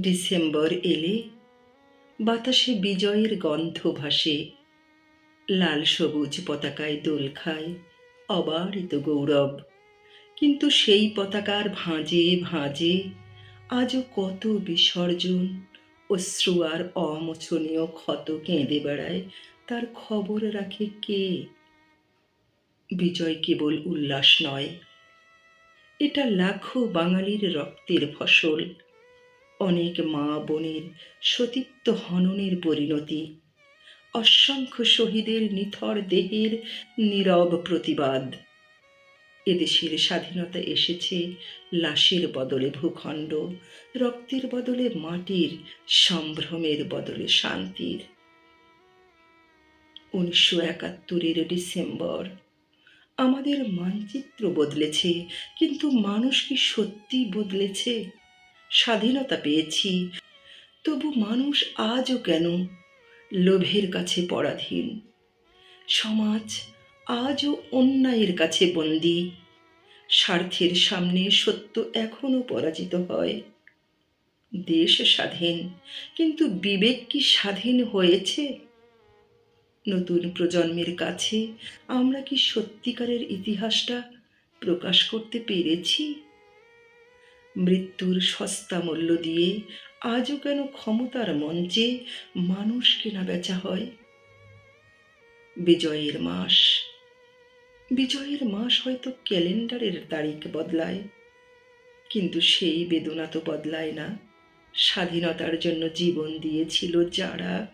December এলে বাতাসে বিজয়ের গন্ধ ভাসে। লাল সবুজ পতাকায় দোল খায় অবারিত গৌরব। কিন্তু সেই পতাকার ভাঁজে ভাঁজে আজও কত বিসর্জন, অশ্রু আর অমোচনীয় ক্ষত কেঁদে বেড়ায়, তার খবর রাখে কে? বিজয় কেবল উল্লাস নয়, এটা লাখো বাঙালির রক্তের ফসল। অনেক মা বোনের সতীত্ব হননের পরিণতি। অসংখ্য শহীদের নিথর দেহের নীরব প্রতিবাদ। এদেশের স্বাধীনতা এসেছে লাশের বদলে ভূখণ্ড, রক্তের বদলে মাটির, সম্ভ্রমের বদলে শান্তির। উনিশশো একাত্তরের ডিসেম্বর। আমাদের মানচিত্র বদলেছে, কিন্তু মানুষ কি সত্যি বদলেছে? স্বাধীনতা পেয়েছি। তবু মানুষ আজও কেন লোভের কাছে পরাধীন? সমাজ আজও অন্যায়ের কাছে বন্দী। স্বার্থের সামনে সত্য এখনও পরাজিত হয়। দেশ স্বাধীন, কিন্তু বিবেক কি স্বাধীন হয়েছে? নতুন প্রজন্মের কাছে আমরা কি সত্যিকারের ইতিহাসটা প্রকাশ করতে পেরেছি? মৃত্যুর সস্তা মূল্য দিয়ে আজও কেন ক্ষমতার মঞ্চে মানুষ কেনা বেচা হয়? বিজয়ের মাস। বিজয়ের মাস হয়তো ক্যালেন্ডারের তারিখ বদলায়, কিন্তু সেই বেদনা তো বদলায় না। স্বাধীনতার জন্য জীবন দিয়েছিল যারা,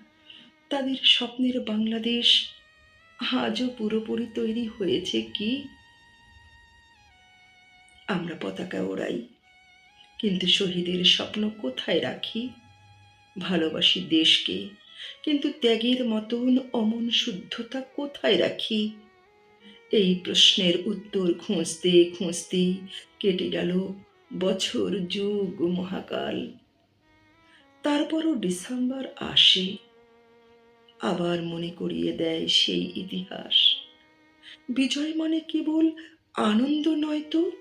তাদের স্বপ্নের বাংলাদেশ আজও পুরোপুরি তৈরি হয়েছে কি? আমরা পতাকা ওড়াই। কিন্তু শহীদের স্বপ্ন কোথায় রাখি? ভালোবাসি দেশকে, কিন্তু ত্যাগের মতন অমন শুদ্ধতা কোথায় রাখি? এই প্রশ্নের উত্তর খুঁজতে খুঁজতে কেটে গেল বছর, যুগ, মহাকাল। তারপরও ডিসেম্বর আসে। আবার মনে করিয়ে দেয় সেই ইতিহাস। বিজয় মানে কেবল আনন্দ নয় তো?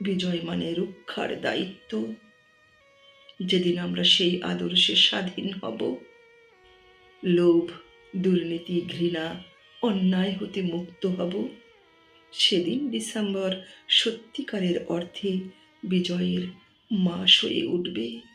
বিজয় মানে রক্ষার দায়িত্ব। যেদিন আমরা সেই আদর্শে স্বাধীন হব, লোভ, দুর্নীতি, ঘৃণা, অন্যায় হতে মুক্ত হব, সেদিন ডিসেম্বর সত্যিকারের অর্থে বিজয়ের মাস হয়ে উঠবে।